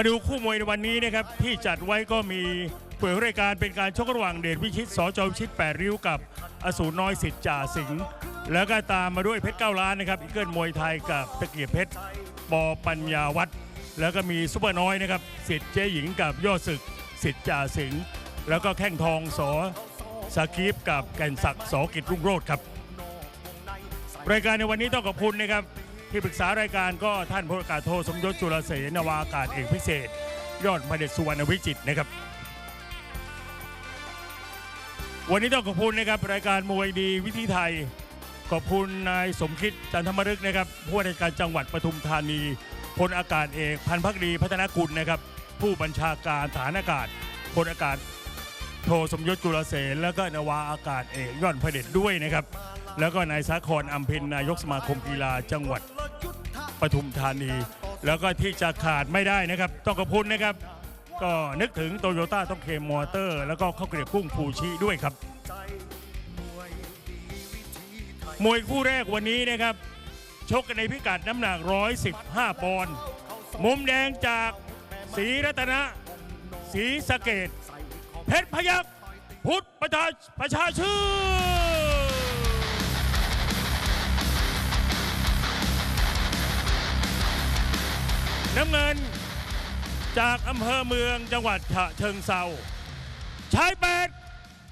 มาดูคู่มวยในวันนี้นะครับที่จัดไว้ก็มีเปิดรายการเป็นการชกระหว่างเดชวิชิตสจวิชิต 8 ริ้วกับอสูรน้อยสิทธิ์จ่าสิงห์แล้วก็ตามมาด้วยเพชรเก้าล้านนะครับอีเกิลมวยไทยกับตะเกียบเพชรปอปัญญาวัฒน์แล้วก็มีซุปเปอร์น้อยนะครับสิทธิ์เจ๊หญิงกับยอดศึกสิทธิ์จ่าสิงห์แล้วก็แข้งทองสอสกีฟกับแก่นศักดิ์สกิจรุ่งโรจน์ครับรายการในวันนี้ต้องขอบคุณนะครับ ที่ปรึกษารายการก็ท่านพลอากาศโทสมยศจุลเสนวาอากาศเอกพิเศษ ยอดพระเดชสุวรรณวิจิตนะครับ วันนี้ต้องขอบคุณนะครับรายการมวยดีวิธีไทย ขอบคุณนายสมคิดจันทมฤกนะครับผู้ว่าราชการจังหวัดปทุมธานีพลอากาศเอกพันพักดีพัฒนกุลนะครับ ผู้บัญชาการฐานอากาศพลอากาศโทสมยศจุลเสนแล้วก็นวาอากาศเอกยอดพระเดชด้วยนะครับแล้วก็นายสาครอัมพินนายกสมาคมกีฬาจังหวัด ปทุมธานี แล้วก็ที่จะขาดไม่ได้นะครับ ต้องขอบคุณนะครับ ก็นึกถึงโตโยต้าต้องเคมมอเตอร์ แล้วก็ข้าวเกรียบกุ้งฟูชิด้วยครับ มวยคู่แรกวันนี้นะครับ ชกกันในพิกัดน้ำหนัก 115 ปอนด์มุมแดงจากศรีรัตนะศรีสะเกดเพชรพยักพุทธประชาประชาชื่น น้ำเงิน จากอำเภอเมืองจังหวัดฉะเชิงเซาชายแปด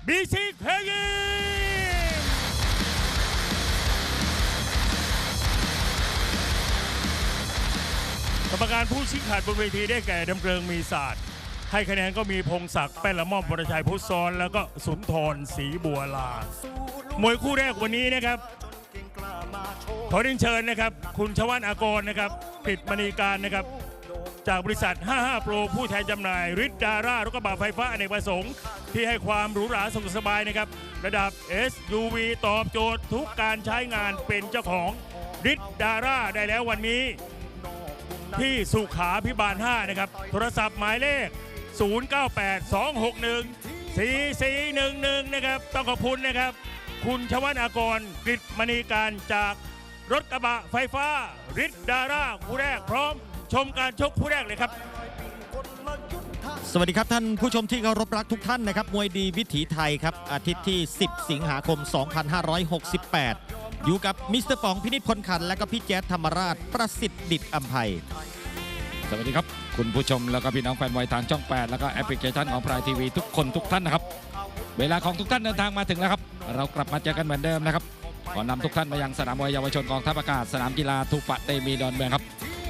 บีซีเคยิมกรรมการผู้ชี้ขาดบนเวทีได้แก่ดำเริงมีศาสตร์ ให้คะแนนก็มีพงศักดิ์แป้นละม่อมวรชัยพุทธซ้อน แล้วก็สุนทรศรีบัวลามวยคู่แรกวันนี้นะครับขอเรียนเชิญนะครับ คุณชวันอากรนะครับกฤษมณีการนะครับ จากบริษัท 55 โปรผู้แทนจำหน่ายริดดารารถกระบะไฟฟ้าอเนกประสงค์ ที่ให้ความหรูหราสะดวกสบายนะครับ ระดับ SUV ตอบโจทย์ทุกการใช้งานเป็นเจ้าของริดดาร่าได้แล้ววันนี้ ที่สุขาพิบาล 5 นะครับ โทรศัพท์หมายเลข 098261 4411 นะครับ ต้องขอบคุณนะครับ คุณชวันอากรกฤษมณีการจากรถกระบะไฟฟ้าริดดาร่าคู่แรกพร้อม ชมการชกคู่แรกเลยครับ สวัสดีครับท่านผู้ชมที่เคารพรักทุกท่านนะครับ มวยดีวิถีไทยครับ อาทิตย์ที่ 10 สิงหาคม 2568 อยู่กับมิสเตอร์ป๋องพินิจพลขัน และก็พี่แจ๊ดธรรมราชประสิทธิ์ดิตอัมภัยสวัสดีครับ คุณผู้ชมแล้วก็พี่น้องแฟนมวยทางช่อง 8 แล้วก็แอปพลิเคชันของพรายทีวีทุกคนทุกท่านนะครับ เวลาของทุกท่านเดินทางมาถึงแล้วครับ เรากลับมาเจอกันเหมือนเดิมนะครับขอนำทุกท่านมายังสนามมวยเยาวชนกองทัพอากาศสนามกีฬาทูปะเตมีดอนเมืองครับ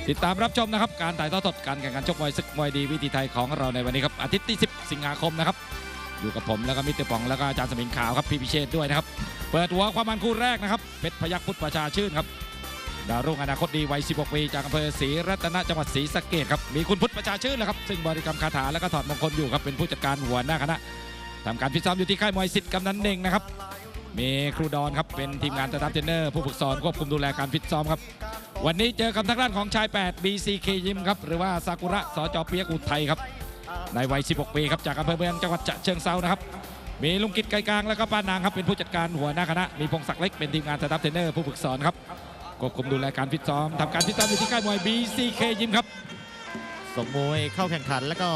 ติดตามรับชมนะครับ การถ่ายทอดสดการแข่งขันชกมวยศึกมวยดีวิถีไทยของเราในวันนี้ครับอาทิตย์ที่ 10 สิงหาคมนะครับอยู่กับผมแล้วก็มิตรป๋องแล้วก็อาจารย์สมิงขาวครับพี่พิเชษด้วยนะครับเปิดหัวความมันคู่แรกนะครับเพชรพยัคฆ์พุทธประชาชื่นครับดาวรุ่งอนาคตดีวัย 16 ปี จากอำเภอศรีรัตนจังหวัดศรีสะเกดครับมีคุณพุทธประชาชื่นนะครับซึ่งบริกรรมคาถาและก็ถอดมงคลอยู่ครับเป็นผู้จัดการหัวหน้าคณะทำการฟิตซ้อมอยู่ที่ค่ายมวยสิทธิ์กำนันเน่งนะครับ มีครูดอนครับเป็นทีมงานสตาฟเทรนเนอร์ผู้ฝึกสอนควบคุมดูแลการฟิตซ้อมครับ วันนี้เจอกับทางด้านของชาย 8 BCK ยิมครับหรือว่าซากุระสจเปียกอุทัยครับในวัย 16 ปีครับจากอำเภอเมืองจังหวัดฉะเชิงเซานะครับมีลุงกิจไกลกลางแล้วก็ป้านางครับเป็นผู้จัดการหัวหน้าคณะมีพงศักดิ์เล็กเป็นทีมงานสตาฟเทรนเนอร์ผู้ฝึกสอนครับควบคุมดูแลการฟิตซ้อมทำการฟิตซ้อมอยู่ที่ค่ายมวย BCK ยิมครับ ส่งมวยเข้าแข่งขัน และก็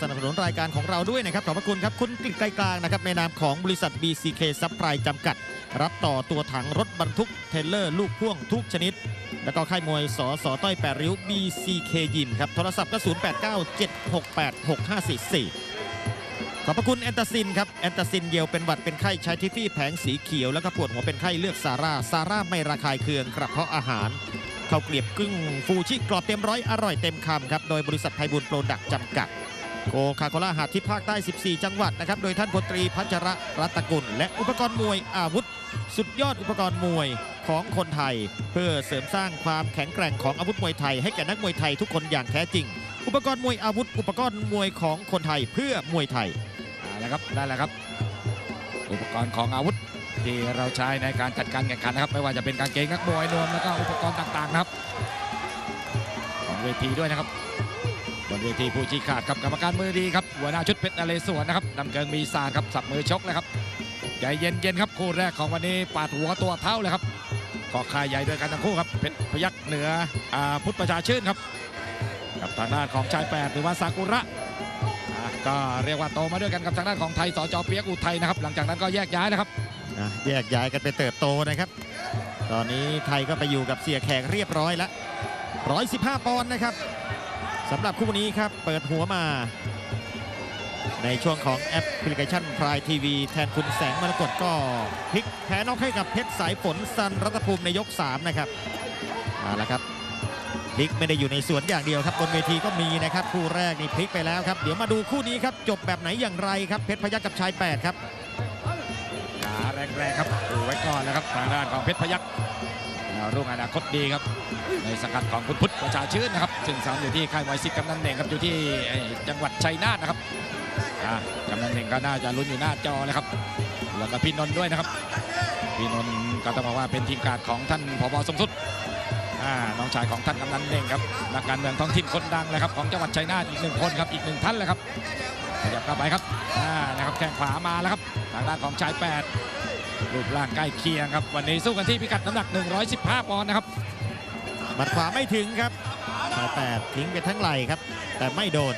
สนับสนุนรายการของเราด้วยนะครับ ขอบพระคุณครับ คุณกฤษไกลกลางนะครับในนามของบริษัท BCK ซัพพลายจำกัด รับต่อตัวถังรถบรรทุกเทเลอร์ ลูกพ่วงทุกชนิด แล้วก็ค่ายมวยสอสอต้อยแปดริ้ว BCK ยิมครับ โทรศัพท์ก็ 0897686544ขอบพระคุณแอนตาซินครับแอนตาซินเยลเป็นหวัดเป็นไข้ใช้ทิฟฟี่แผงสีเขียว แล้วก็ปวดหัวเป็นไข้เลือกซาร่าซาร่าไม่ระคายเคืองกระเพาะอาหาร ข้าวเกลียบกึ่งฟูชิกรอบเต็มร้อยอร่อยเต็มคำครับโดยบริษัทไพบุญโปรดักจำกัดโกคาโคล่าหาดที่ภาคใต้ 14 จังหวัดนะครับ โดยท่านพลตรีพัชระรัตกุล และอุปกรณ์มวยอาวุธ สุดยอดอุปกรณ์มวยของคนไทย เพื่อเสริมสร้างความแข็งแกร่งของอาวุธมวยไทย ให้แก่นักมวยไทยทุกคนอย่างแท้จริง อุปกรณ์มวยอาวุธ อุปกรณ์มวยของคนไทยเพื่อมวยไทยเอาละครับได้แล้วครับ อุปกรณ์ของอาวุธ ที่เราใช้ในการจัดการแข่งขันนะครับ ไม่ว่าจะเป็นกางเกงนักมวยนวมแล้วก็อุปกรณ์ต่างๆนะครับบนเวทีด้วยนะครับบนเวทีผู้ชี้ขาดครับกรรมการมือดีครับหัวหน้าชุดเพชรนเรศวรนะครับนำเกิงมีสาครับสับมือชกเลยครับใจเย็นๆครับคู่แรกของวันนี้ปาดหัวตัวเท่าเลยครับขอคายใหญ่ด้วยกันทั้งคู่ครับเพชรพยักษ์เหนืออาพุทธประชาชื่นครับกับทางด้านของชายแปดหรือว่าซากุระอะก็เรียกว่าโตมาด้วยกันกับทางด้านของไทยสจเปียกอุทัยนะครับ หลังจากนั้นก็แยกย้ายนะครับ นะแยกย้ายกันไปเติบโตนะครับ ตอนนี้ไทยก็ไปอยู่กับเสียแขกเรียบร้อยแล้ว115 ปอนด์นะครับสำหรับคู่นี้ครับเปิดหัวมา ในช่วงของแอปพลิเคชันพรายทีวีแทนคุณแสงมรกตก็พลิกแพ้นอกให้กับเพชรสายฝนซันรัตภูมิในยก 3 นะครับมาแล้วครับพลิกไม่ได้อยู่ในสวนอย่างเดียวครับบนเวทีก็มีนะครับคู่แรกนี่พลิกไปแล้วครับ เดี๋ยวมาดูคู่นี้ครับจบแบบไหนอย่างไรครับเพชรพยัคฆ์กับชาย 8 ครับ แรงครับดูไว้ก่อนแล้วครับทางด้านของเพชรพยัคฆ์ดาวรุ่งอนาคตดีครับ ในสังกัดของคุณพุทธประชาชื่นนะครับซึ่งซ้อมอยู่ที่ค่ายมวยสิทธิ์กำนันเน่งครับอยู่ที่จังหวัดชัยนาทนะครับกำนันเน่งก็น่าจะลุ้นอยู่หน้าจอเลยครับแล้วก็พี่นนท์ด้วยนะครับพี่นนท์ก็ต้องบอกว่าเป็นทีมการดของท่านผบสมสุดน้องชายของท่านกำนันเน่งครับนักการเมืองท้องถิ่นคนดังเลยครับของจังหวัดชัยนาทอีกหนึ่งคนครับอีกหนึ่งท่านเลยครับขยับเข้าไปครับนะครับแข้งขวามาแล้วครับทางด้านของชายแปด รูปร่างใกล้เคียงครับ วันนี้สู้กันที่พิกัดน้ำหนัก 115 ปอนด์นะครับหมัดขวาไม่ถึงครับชายแปดทิ้งไปทั้งไหล่ครับ แต่ไม่โดน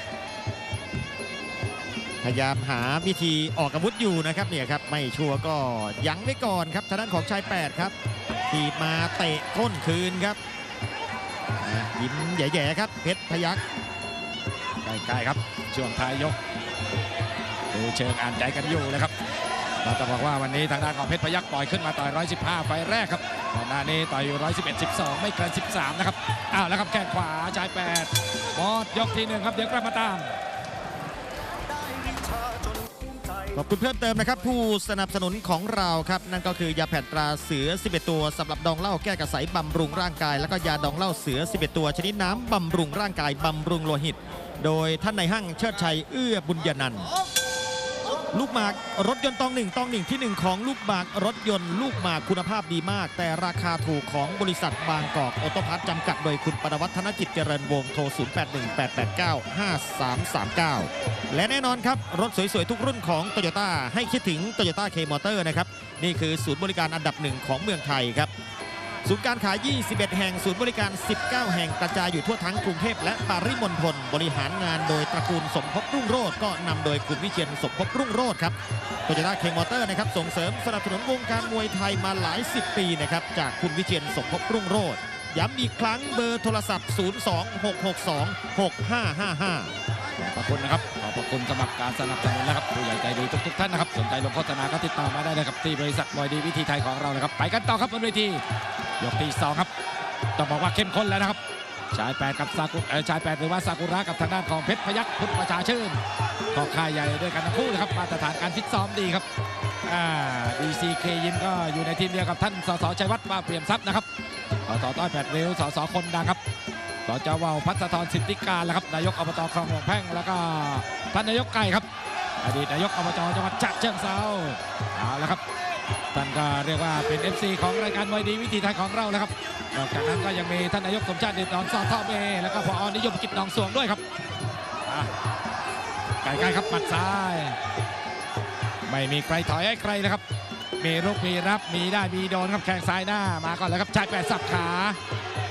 พยายามหาวิธีออกอาวุธอยู่นะครับเนี่ยครับไม่ชัวร์ก็ยั้งไว้ก่อนครับทางด้านของชายแปดครับทีบมาเตะก้นคืนครับอะยิ้มแย่ๆครับ เพชรพยักใกล้ๆครับช่วงท้ายยกดูเชิงอ่านใจกันอยู่เลยครับ เราจะบอกว่าวันนี้ทางด้านของเพชรพยักปล่อยขึ้นมาต่อย 115 ไฟแรกครับก่อนหน้านี้ต่อยอยู่ 111 12 ไม่เกิน 13 นะครับ อ้าวแล้วครับแข้งขวาชายแปดหมดยกที่หนึ่งครับเดี๋ยวกลับมาตามขอบคุณเพิ่มเติมนะครับ ผู้สนับสนุนของเราครับ นั่นก็คือยาแผ่นตราเสือ 11 ตัวสำหรับดองเหล้าแก้กระสายบำรุงร่างกาย แล้วก็ยาดองเหล้าเสือ 11 ตัวชนิดน้ำบำรุงร่างกายบำรุงโลหิต โดยท่านในห้างเชิดชัยเอื้อบุญญานันท์ ลูกหมากรถยนต์ตองหนึ่งตองหนึ่งที่หนึ่งของลูกหมากรถยนต์ลูกหมากคุณภาพดีมาก แต่ราคาถูกของบริษัทบางกอกออโตพัทจำกัดโดยคุณปนวัฒนจิตเจริญวงโทร 0818895339 และแน่นอนครับ รถสวยๆ ทุกรุ่นของ t o y ยต้ให้คิดถึง t o y ยต้าเคมอเตอร์นะครับ นี่คือศูนย์บริการอันดับหนึ่งของเมืองไทยครับ ศูนย์การขาย 21 แห่ง ศูนย์บริการ 19 แห่งกระจายอยู่ทั่วทั้งกรุงเทพและปริมณฑลบริหารงานโดยตระกูลสมภพรุ่งโรจน์ก็นำโดยคุณวิเชียนสมภพรุ่งโรจน์ครับโตโยต้าเคมอเตอร์นะครับส่งเสริมสนับสนุนวงการมวยไทยมาหลายสิบปีนะครับจากคุณวิเชียนสมภพรุ่งโรจน์ย้ำอีกครั้งเบอร์โทรศัพท์ 026626555ขอบคุณนะครับ ขอบพระคุณสำหรับการสนับสนุนนะครับผู้ใหญ่ใจดีทุกๆท่านนะครับ สนใจลงโฆษณาก็ติดต่อมาได้เลยครับ ที่บริษัทบอยดีวิธีไทยของเรานะครับ ไปกันต่อครับบนเวที ยกที่สองครับ ต้องบอกว่าเข้มข้นแล้วนะครับ ชายแปดกับซากุชายแปดหรือว่าซากุระกับทางด้านของเพชรพยัคฆ์พุทธประชาชื่นก็ค่ายใหญ่ด้วยกันทั้งคู่นะครับ มาตรฐานการฟิตซ้อมดีครับอ่า DCK ยิมก็อยู่ในทีมเดียวกับท่านสสชัยวัฒน์ว่าเปลี่ยมทรัพย์นะครับสสต้อยแปดริ้วสสคนดังครับสจวาวพัฒธรสิทธิการแล้วครับนายกอบตคลองหลวงแพ่งแล้วก็ท่านนายกไก่ครับ อดีตนายกอบจจังหวัดฉะเชิงเซาเอาละครับ ท่านก็เรียกว่าเป็น FC ของรายการมวยดีวิธีไทยของเราแล้วครับ นอกจากนั้นก็ยังมีท่านนายกสมชาติเดชนอนซอท่อเมแล้วก็พอนิยมกิจหนองสวงด้วยครับอะใกล้ๆครับหมัดซ้าย ไม่มีใครถอยให้ใครนะครับ มีลูกมีรับมีได้มีโดนครับแข้งซ้ายหน้ามาก่อนแล้วครับชายแปดสับขา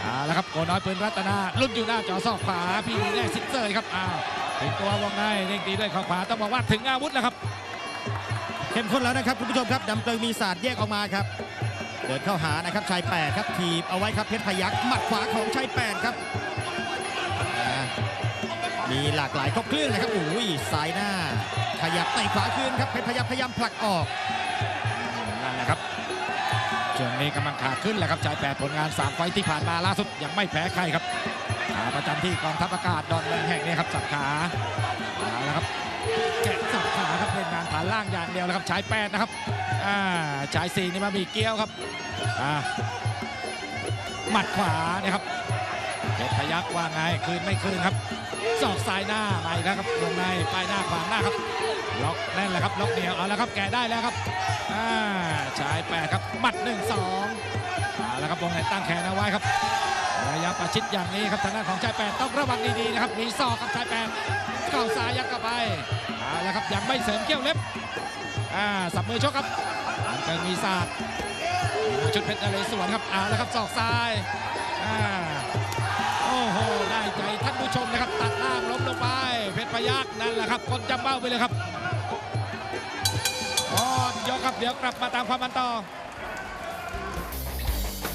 เอาละครับโกน้อยปืนรัตนาลุ้นอยู่หน้าจอซอกขวาพี่แน่ซิกเซอร์ครับอ้าวถึงตัววงในเร่งตีด้วยข่าขวาต้องบอกว่าถึงอาวุธแล้วครับ เข้มข้นแล้วนะครับคุณผู้ชมครับดำเกลิงมีศาสตร์แยกออกมาครับเดินเข้าหานะครับชายแปดครับทีบเอาไว้ครับเพชรพยักหมัดขวาของชายแปดครับมีหลากหลายครบเครื่องนะครับอุ้ยซ้ายหน้า ขยับไต่ขวาคืนครับเพชรพยักพยายามผลักออกนั่นแหละครับช่วงนี้กำลังขาขึ้นแหละครับชายแปดผลงาน3ไฟที่ผ่านมาล่าสุดยังไม่แพ้ใครครับขาประจำที่กองทัพอากาศดอนเมืองแห่งนี้ครับสับขาเอาละครับแผ่านล่างอย่างเดียวแล้วครับชายแปดนะครับอ่าชายสี่นี่มามีเกี้ยวครับอ่าหมัดขวานี่ครับเพชรพยักว่าไงคืนไม่คืนครับศอกซ้ายหน้าไปแล้วครับวงในป้ายหน้าขวางหน้าครับล็อกแน่นแหละครับล็อกเหนียวเอาแล้วครับแกได้แล้วครับอ่าชายแปดครับหมัดหนึ่งสองเอาแล้วครับวงในตั้งแขนเอาไว้ครับระยะประชิดอย่างนี้ครับทางด้านของชายแปดต้องระวังดีๆนะครับมีศอกกับชายแปดเข้าซ้ายยัดเข้าไป เอาแล้วครับยังไม่เสริมเกี้ยวเล็บอ่าสับมือชกครับเกิงมีศาสตร์ชุดเพชรนเรศวรครับเอาแล้วครับศอกซ้ายอ่าโอ้โหได้ใจท่านผู้ชมนะครับ ตัดล่างล้มลงไป เพชรพยักนั่นแหละครับคนจำเป้าไปเลยครับอ๋อยกครับเดี๋ยวกลับมาตามความมันต่อ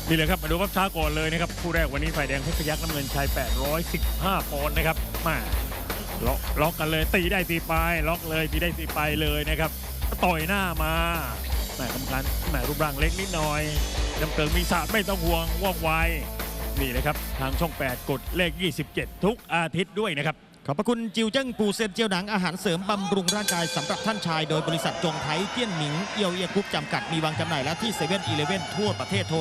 นี่เลยครับมาดูภาพช้าก่อนเลยนะครับคู่แรกวันนี้ฝ่ายแดงเพชรพยักน้ำเงินชาย 815ปอนด์นะครับมา ล็อกล็อกกันเลยตีได้ตีไปล็อกเลยตีได้ตีไปเลยนะครับต่อยหน้ามาแหมกรรมการแหมรูปร่างเล็กนิดหน่อยน้ำเกิงมีสาดไม่ต้องห่วงว่องไวนี่เลยครับทางช่อง 8 กดเลข 27 ทุกอาทิตย์ด้วยนะครับขอบพระคุณจิวเจิ้งปูเซนเจียวหนังอาหารเสริมบำรุงร่างกายสำหรับท่านชาย โดยบริษัทจงไทยเจี้ยนหมิงเอียวเอียกรุ๊ปจำกัดมีวางจำหน่ายแล้วที่เซเว่นอีเลฟเว่นทั่วประเทศโทร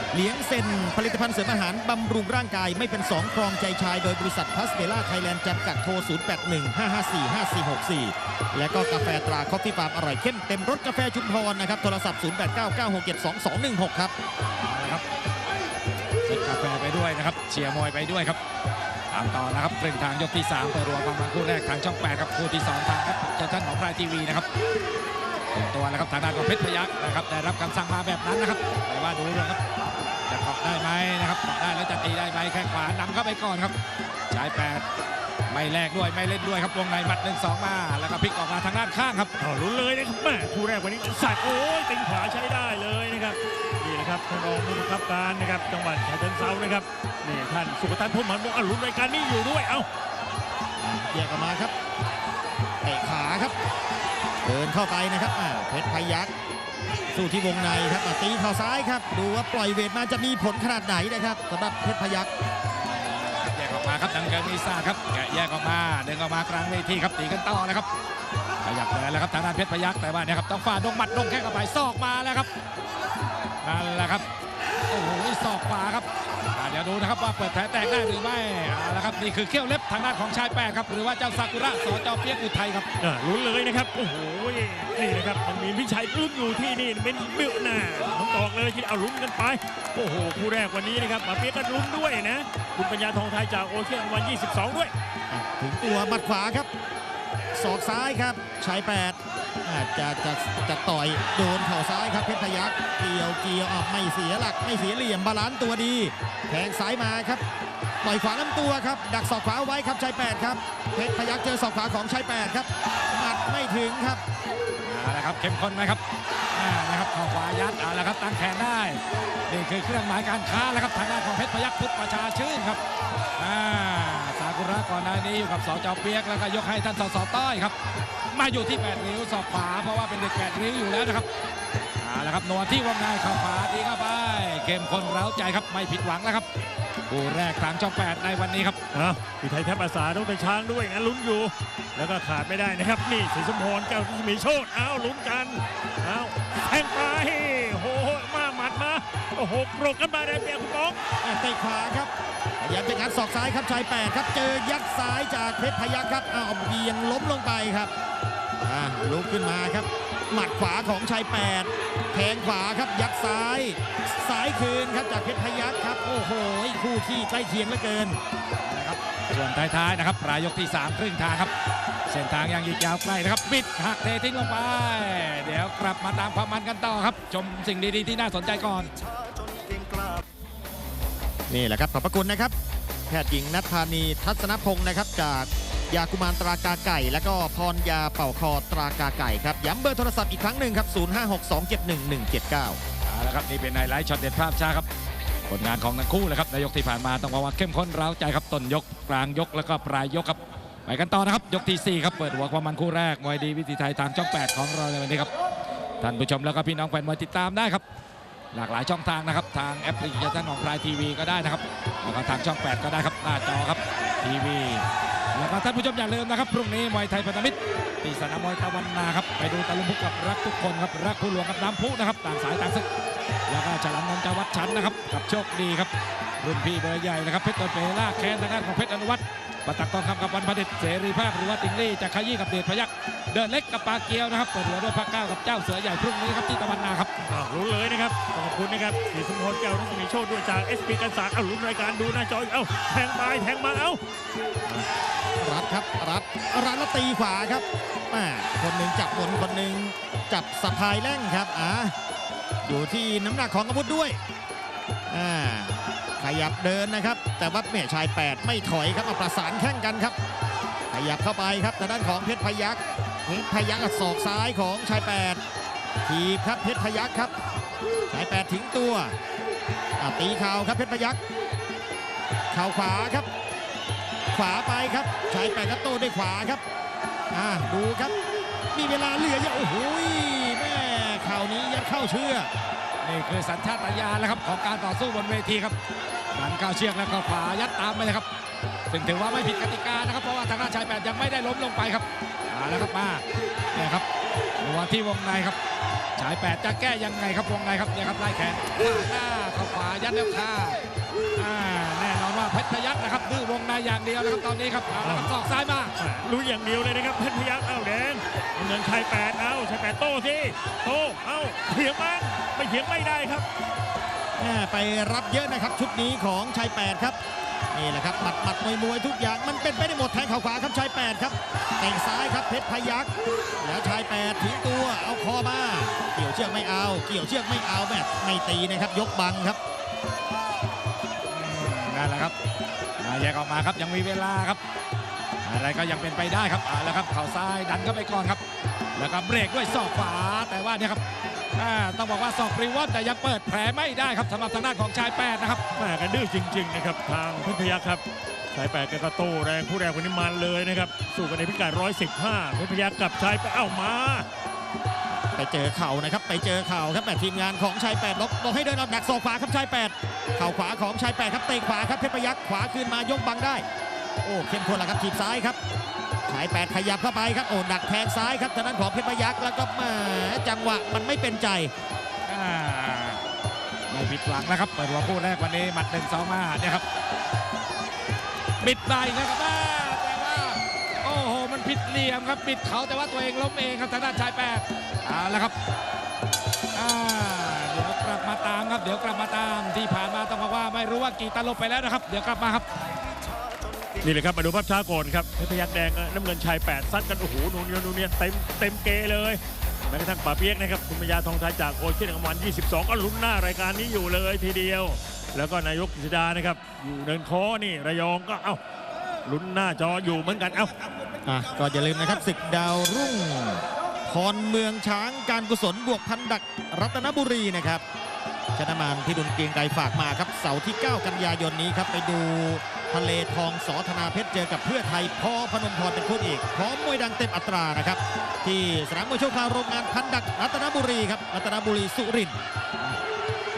026882324 เลี้ยงเซนผลิตภัณฑ์เสริมอาหาร บำรุงร่างกายไม่เป็นสองครองใจชาย โดยบริษัทพัสเบล่าไทยแลนด์จำกัดโทร 0815545464 และก็กาแฟตราคอฟฟี่ฟาร์มอร่อยเข้มเต็มรสกาแฟชุมพรนะครับ โทรศัพท์ 0899672216 ครับเอาละครับเซ็ตกาแฟไปด้วยนะครับ เชียร์มวยไปด้วยครับตามต่อนะครับครึ่งทางยกที่3เปิดรัวความมันคู่แรกทางช่อง 8 ครับคู่ที่ 2 ทางครับเจ้าท่านของพรายทีวีนะครับ ตัวแล้วครับทางด้านของเพชรพยักษ์นะครับได้รับคำสั่งมาแบบนั้นนะครับแต่ว่าดูด้วยครับจะเกาะได้ไหมนะครับเกาะได้แล้วจะตีได้ไหมแข้งขวานำเข้าไปก่อนครับชายแปดไม่แลกด้วยไม่เล่นด้วยครับวงในหมัดหนึ่งสองมาแล้วก็พลิกออกมาทางด้านข้างครับเอาลุ้นเลยนะครับแม่คู่แรกวันนี้สัตว์โอ้ยติงขวาใช้ได้เลยนะครับนี่นะครับท่านรองผู้บังคับการนะครับจังหวัดฉะเชิงเทรานะครับนี่ท่านสุขทันพุ่มหันบอกอะลุ้นรายการนี้อยู่ด้วยเอ้าแยกออกมาครับ เตะขาครับ เดินเข้าไปนะครับอ่าเพชรพยักษ์สู้ที่วงในครับอ่าตีเข่าซ้ายครับ ดูว่าปล่อยเวทมาจะมีผลขนาดไหนนะครับสำหรับเพชรพยักษ์แยกออกมาครับดังเกินมีซ่าครับแกะแยกออกมาเดินออกมากลางเวทีครับตีกันต่อแล้วครับขยับเลยแล้วครับทางด้านเพชรพยักษ์แต่ว่าเนี่ยครับต้องฝ่าดงหมัดดงแข้งเข้าไปซอกมาแล้วครับนั่นแหละครับโอ้โหศอกขวาครับอ่า เดี๋ยวดูนะครับว่าเปิดแผลแตกได้หรือไม่เอาละครับนี่คือเขี้ยวเล็บทางด้านของชายแปดครับ หรือว่าเจ้าซากุระสจเปียกอุทัยครับ อะลุ้นเลยนะครับ โอ้โห นี่นะครับมันมีพิชัยลุ้นอยู่ที่นี่เป็นเบื้องหน้าผมบอกเลยที่เอาลุ้นกันไป โอ้โห คู่แรกวันนี้นะครับมาเปียกกันลุ้นด้วยนะ คุณปัญญาทองไทยจากโอเชียนวัน 22 ด้วยอะถึงตัวหมัดขวาครับ ศอกซ้ายครับชายแปดอ่า จะจะจะต่อยโดนเข่าซ้ายครับเพชรพยักเกี่ยวเกี่ยวอะไม่เสียหลักไม่เสียเหลี่ยมบาลานซ์ตัวดีแทงซ้ายมาครับต่อยขวาลำตัวครับ ดักศอกขวาไว้ครับชายแปดครับเพชรพยักเจอศอกขวาของชายแปดครับหมัดไม่ถึงครับเอาละครับเข้มข้นไหมครับนะครับข่าขวายัดเอาละครับตั้งแขนได้นี่คือเครื่องหมายการค้าแล้วครับทางด้านของเพชรพยักพุทธประชาชื่นครับอ่าากุระก่อนหน้านี้อยู่กับสจเปียกแล้วก็ยกให้ท่านสสต้อยครับ มาอยู่ที่8ริ้วศอกขวาเพราะว่าเป็นเด็ก8ริ้วอยู่แล้วนะครับเอาละครับนวลที่วงในเข่าขวาตีเข้าไปเข้มข้นเร้าใจครับไม่ผิดหวังแล้วครับคู่แรกทางช่อง8ในวันนี้ครับอะพี่ไทยแทบภาษาต้องเป็นช้างด้วยงั้นลุ้นอยู่ แล้วก็ขาดไม่ได้นะครับ นี่สีสมพรแก้วที่มีโชดเอาลุ้นกันเอาแทงไปโอ้โหมาหมัดมาโอ้โหโกรกกันมาได้เปียคุณป้องอะเตะขวาครับพ ยายามจะงัดศอกซ้ายครับชายแปดครับ เจอยัดซ้ายจากเพชรพยักครับอ้าวเบียงล้มลงไปครับลุกขึ้นมาครับ หมัดขวาของชายแปดแทงขวาครับยัดซ้าย ซ้ายคืนครับจากเพชรพยักครับ โอ้โหคู่ขี้ใกล้เคียงเหลือเกินนะครับส่วนท้ายๆนะครับปลายยกที่ 3 ครึ่งทางครับ เส้นทางยังอีกยาวไกลนะครับบิดหักเททิ้งลงไป เดี๋ยวกลับมาตามความมันกันต่อครับ ชมสิ่งดีๆที่น่าสนใจก่อน นี่แหละครับขอบพระคุณนะครับ แพทย์หญิงนัทธานีทัศนพงศ์นะครับ จากยากุมารตรากาไก่ แล้วก็พรยาเป่าคอตรากาไก่ครับย้ำเบอร์โทรศัพท์อีกครั้งหนึ่งครับ 0562711179เอาละครับนี่เป็นไฮไลท์ช็อตเด็ดภาพช้าครับผลงานของทั้งคู่เลยครับในยกที่ผ่านมาต้องบอกว่าเข้มข้นร้าวใจครับต้นยกกลางยกแล้วก็ปลายยกครับไปกันต่อนะครับ ยกทีสี่4ครับเปิดหัวความมันคู่แรกมวยดีวิถีไทยทางช่อง 8 ของเราในวันนี้ครับท่านผู้ชมแล้วก็พี่น้องแฟนมวยติดตามได้ครับ หลากหลายช่องทางนะครับ ทางแอปพลิเคชันของพลายทีวีก็ได้นะครับแล้วก็ทางช่อง 8 ก็ได้ครับหน้าจอครับทีวีแล้วก็ท่านผู้ชมอย่าลืมนะครับพรุ่งนี้มวยไทยพันธมิตรที่สนามมวยตะวันนาครับไปดูตะลุมพุกกับรักทุกคนครับรักผู้หลวงกับน้ำพุนะครับต่างสายต่างศึกแล้วก็ฉลามนนท์จวัดชั้นนะครับกับโชคดีครับรุ่นพี่เบอร์ใหญ่นะครับเพชรตัวเปล่าแค้นทางด้านของเพชรอนุวัฒน์ ปะตักทองคำกับวันพเด็จเสรีภาพหรือว่าติงลี่จะขยี้กับเดชพยักษ์เดินเล็กกับปาเกียวนะครับเปิดหัวด้วยพักเก้ากับเจ้าเสือใหญ่พรุ่งนี้ครับที่ตะวันนาครับอ้าวรู้เลยนะครับขอบคุณนะครับสีสมพรแก้วที่มีโชดด้วยจากเอสพีกันศาสตร์เอาลุ้นรายการดูหน้าจออีกเอ้าแทงไปแทงมาเอ้ารัดครับรัดรัดแล้วตีขวาครับแม่คนหนึ่งจับบนคนหนึ่งจับสะพายแร่งครับอ่าอยู่ที่น้ำหนักของอาวุธด้วยอ่า ขยับเดินนะครับ แต่ว่าแม่ชาย 8 ไม่ถอยครับเอาประสานแข้งกันครับ ขยับเข้าไปครับทางด้านของเพชรพยักเพชรพยักกับศอกซ้ายของชาย 8 ทีบครับเพชรพยักครับชาย8ทิ้งตัวตีเข่าครับเพชรพยักเข่าขวาครับ ขวาไปครับชาย 8 ก็โต้ด้วยขวาครับดูครับ มีเวลาเหลือเยอะโอ้โหแม่เข่านี้ยัดเข้าเชื่อ นี่คือสัญชาตญาณแล้วครับของการต่อสู้บนเวทีครับดันก้าวเชือกแล้วก็ขวายัดตามไปเลยครับซึ่งถือว่าไม่ผิดกติกานะครับเพราะว่าทางด้านชายแปดยังไม่ได้ล้มลงไปครับมาแล้วครับมาเนี่ยครับหัวที่วงในครับชายแปดจะแก้ยังไงครับวงในครับเนี่ยครับไล่แขนหน้าเข้าขวายัดแล้วค่า เพชรพยักษ์นะครับดื้อวงในอย่างเดียวนะครับตอนนี้ครับเอาละครับศอกซ้ายมาอะรู้อย่างเดียวเลยนะครับเพชรพยักษ์เอ้าแดงเงินชายแปดเอ้าชายแปดโต้สิโต้เอ้าเถียงมันไม่เถียงไม่ได้ครับแม่ไปรับเยอะนะครับชุดนี้ของชายแปดครับนี่แหละครับหมัดหมัดมวยมวยทุกอย่างมันเป็นไปได้หมดแทงเข่าขวาครับชายแปดครับแต่งซ้ายครับเพชรพยักแล้วชายแปดทิ้งตัวเอาคอมาเกี่ยวเชือกไม่เอา เกี่ยวเชือกไม่เอาแม่ไม่ตีนะครับ ยกบังครับ นั่นแหละครับแยกออกมาครับยังมีเวลาครับ อะไรก็ยังเป็นไปได้ครับเอาละครับเข่าซ้ายดันเข้าไปก่อนครับ แล้วก็เบรกด้วยศอกขวาแต่ว่าเนี่ยครับต้องบอกว่าศอกปริวอนแต่ยังเปิดแผลไม่ได้ครับสำหรับทางด้านของชายแปดนะครับแม่กันดื้อจริง ๆ นะครับ ทางพชรพยักครับชายแปดกก็โตแรงผู้แรงคนนี้มันเลยนะครับ สู้กันในพิกัด115พชรพยักกับชายแปดเอ้ามา ไปเจอเข่านะครับ ไปเจอเข่าครับแต่ทีมงานของชายแปดล็อกบอกให้เดินออกดักศอกขวาครับชายแปดเข่าขวาของชายแปดครับเตะขวาครับเพชรพยักขวาคืนมายกบังได้ โอ้เข้มข้นแล้วครับทีบซ้ายครับชายแปดขยับเข้าไปครับโอ้ดักแทงซ้ายครับทางด้านของเพชรพยักแล้วก็แหมาจังหวะมันไม่เป็นใจอ่าไม่ผิดหวังนะครับเปิดหัวคู่แรกวันนี้หมัดหนึ่งสองมาเนี่ยครับปิดในนะครับ ผิดเหลี่ยมครับปิดเขาแต่ว่าตัวเองล้มเองครับทางด้านชายแปดเอาละครับเดี๋ยวกลับมาตามครับ เดี๋ยวกลับมาตามที่ผ่านมาต้องบอกว่าไม่รู้ว่ากี่ตลบไปแล้วนะครับ เดี๋ยวกลับมาครับนี่เลยครับมาดูภาพช้าก่อนครับเพชรพยักแดงน้ำเงินชายแปดซัดกันโอ้โหนูเนียนูเนียเต็มเต็มเกเลยแม้กระทั่งป่าเปียกนะครับคุณปัญาทองไทยจากโอเชียนรางวัล22 ก็ลุ้นหน้ารายการนี้อยู่เลยทีเดียว แล้วก็นายกกฤษดานะครับอยู่เนินคอนี่ระยองก็เอ้า ลุ้นหน้าจออยู่เหมือนกัน เอ้าอะก็อย่าลืมนะครับศึกดาวรุ่งพรเมืองช้างการกุศลบวกพันดักรัตนบุรีนะครับชนะมานที่ดุลเกรียงไกรฝากมาครับเสาร์ที่ 9 กันยายนนี้ครับไปดูทะเลทองสอธนาเพชรเจอกับเพื่อไทยพอพนมพรเป็นคู่เอกพร้อมมวยดังเต็มอัตรานะครับ ที่สนามมวยโชคคราวโรงงานพันดักรัตนบุรีครับรัตนบุรีสุรินทร์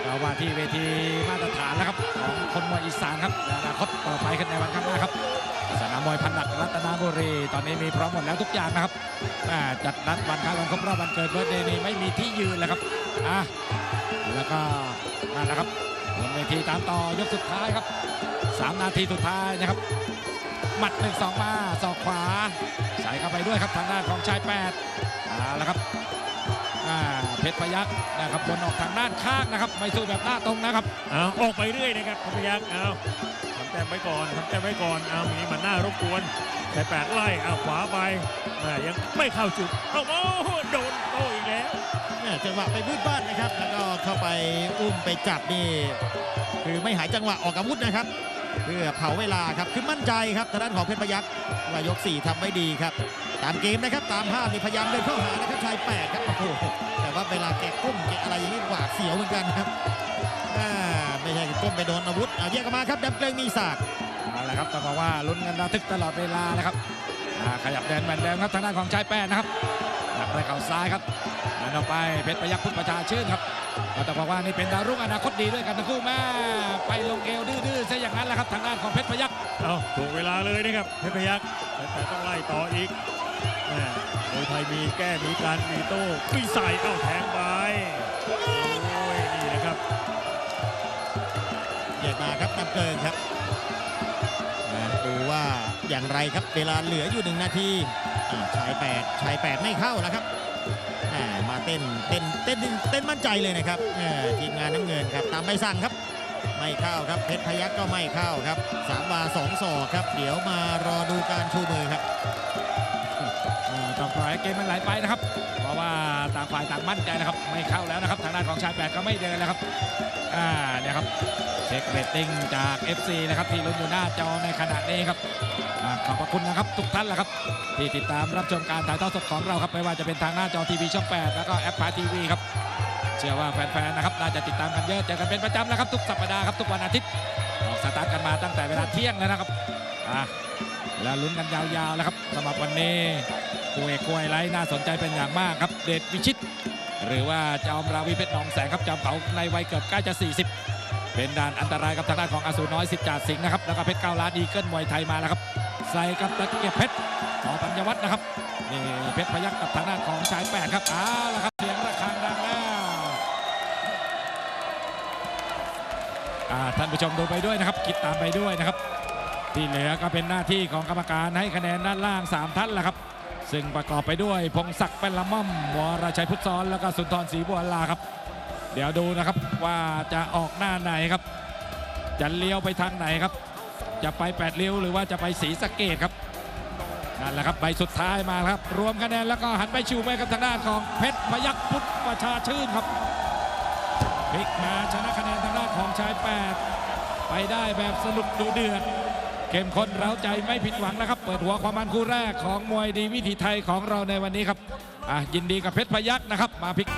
เรามาที่เวทีมาตรฐานแล้วครับของคนมวยอีสานครับในอนาคตต่อไปขึ้นในวันข้างหน้าครับสนา มมวยพันดักรัตนบุรี ตอนนี้มีพร้อมหมดแล้วทุกอย่างนะครับจัดนัดวันคล้ายวันครบรอบวันเกิดเบิร์ดเดย์นี้ไม่มีที่ยืนแล้วครับอะแล้วก็นั่นแหละครับบนเวทีตามต่อยกสุดท้ายครับสามนาทีสุดท้ายนะครับหมัดหนึ่งสองมาศอกขวาใส่เข้าไปด้วยครับทางด้านของชายแปดเอาละครับอ่าเพชรพยักษ์นะครับบนออกทางด้านข้างนะครับ ไม่สู้แบบหน้าตรงนะครับเอาออกไปเรื่อยนะครับเพชรพยักษ์เอา แต้มไว้ก่อนทำแต้มไว้ก่อนเอามีมันหน้ารบกวนชายแปดไล่เอาขวาไปแม่ยังไม่เข้าจุดเอาโอ้โหโดนโต้อีกแล้วจังหวะไปบูดบ้านนะครับ แล้วก็เข้าไปอุ้มไปจับนี่คือไม่หายจังหวะออกอาวุธนะครับ เพื่อเผาเวลาครับคือมั่นใจครับทางด้านของเพชรพยักษ์ว่ายก 4ทำไว้ดีครับ ตามเกมนะครับตามภาพนี่พยายามเดินเข้าหานะครับชายแปดครับ ไม่ใช่ก้มไปโดนอาวุธเอาแยกออกมาครับดับเกรงมีศาสตร์เอาละครับต้องบอกว่าลุ้นกันระทึกตลอดเวลานะครับอ่าขยับเดินเหมือนเดิมครับทางด้านของชายแป้นนะครับหนักไปเข่าซ้ายครับดันออกไปเพชรพยักษ์พุทธประชาชื่นครับก็ต้องบอกว่านี่เป็นดาวรุ่งอนาคตดีด้วยกันทั้งคู่แม่ไปลงเอวดื้อๆซะอย่างนั้นแหละครับทางด้านของเพชรพยักษ์เอาถูกเวลาเลยนะครับเพชรพยักษ์แต่แต่ต้องไล่ต่ออีกแม่มวยไทยมีแก้มีการมีโต้มีใส่เอ้าแทงไปโอ้ยนี่นะครับแยก มาครับดับเกรงครับอ่าดูว่าอย่างไรครับเวลาเหลืออยู่หนึ่งนาทีชายแปดชายแปดไม่เข้าแล้วครับมาเต้นเต้นเต้นเต้นมั่นใจเลยนะครับทีมงานน้ำเงินครับตามใบสั่งครับ ไม่เข้าครับเพชรพยักก็ไม่เข้าครับสามบาสองศอกครับ เดี๋ยวมารอดูการชูมือครับ ต้องปล่อยเกมมันไหลไปนะครับ เพราะว่าต่างฝ่ายต่างมั่นใจนะครับ ไม่เข้าแล้วนะครับ ทางด้านของชายแปดก็ไม่เดินแล้วครับ อ่าเนี่ยครับเช็คเรตติ้งจาก FC นะครับที่ลุ้นอยู่หน้าจอในขณะนี้ครับอขอบพระคุณนะครับทุกท่านแหละครับ ที่ติดตามรับชมการถ่ายทอดสดของเราครับไม่ว่าจะเป็นทางหน้าจอทีวีช่อง 8 แล้วก็แอปพาทีวีครับเชื่อว่าแฟนๆนะครับน่าจะติดตามกันเยอะเจอกันเป็นประจำนะครับทุกสัปดาห์ครับทุกวันอาทิตย์ออกสตาร์ทกันมาตั้งแต่เวลาเที่ยงแล้วนะครับอะ แล้วลุ้นกันยาวๆแล้วครับสำหรับวันนี้คู่เอกคู่ไฮไลท์น่าสนใจเป็นอย่างมากครับ เดชวิชิต หรือว่าจอมราวีเพชรหนองแสงครับจอมเผาในวัยเกือบใกล้จะ 40 เป็นด่านอันตรายกับทางด้านของอาสูรน้อยสิทธิ์จ่าสิงห์นะครับแล้วก็เพชรเก้าล้านอีเกิลมวยไทยมาแล้วครับใส่กับตะเกียบเพชรขอปัญญวัฒน์นะครับนี่เพชรพยักกับทางด้านของชายแปดครับเอาวและครับเสียงระฆังดังแล้วอ่ท่านผู้ชมดูไปด้วยนะครับคิดตามไปด้วยนะครับ ที่เหลือก็เป็นหน้าที่ของกรรมการให้คะแนนด้านล่าง 3 ท่านแหละครับ ซึ่งประกอบไปด้วย พงศักดิ์เป็นละม่อมวรชัยพุทธซ้อนแล้วก็สุนทรศรีบัวลาครับ เดี๋ยวดูนะครับว่าจะออกหน้าไหนครับ จะเลี้ยวไปทางไหนครับ จะไปแปดเลี้ยวหรือว่าจะไปสีสะเกดครับนั่นแหละครับใบสุดท้ายมาครับ รวมคะแนนแล้วก็หันไปชูไปกับทางด้านของเพชรพยักพุทธประชาชื่นครับพลิกมาชนะคะแนนทางด้านของชายแปดไปได้แบบสนุกดูเดือด เข้มข้นเร้าใจไม่ผิดหวังนะครับ เปิดหัวความมันคู่แรกของมวยดีวิถีไทยของเราในวันนี้ครับอะยินดีกับเพชรพยักษ์นะครับมาพลิก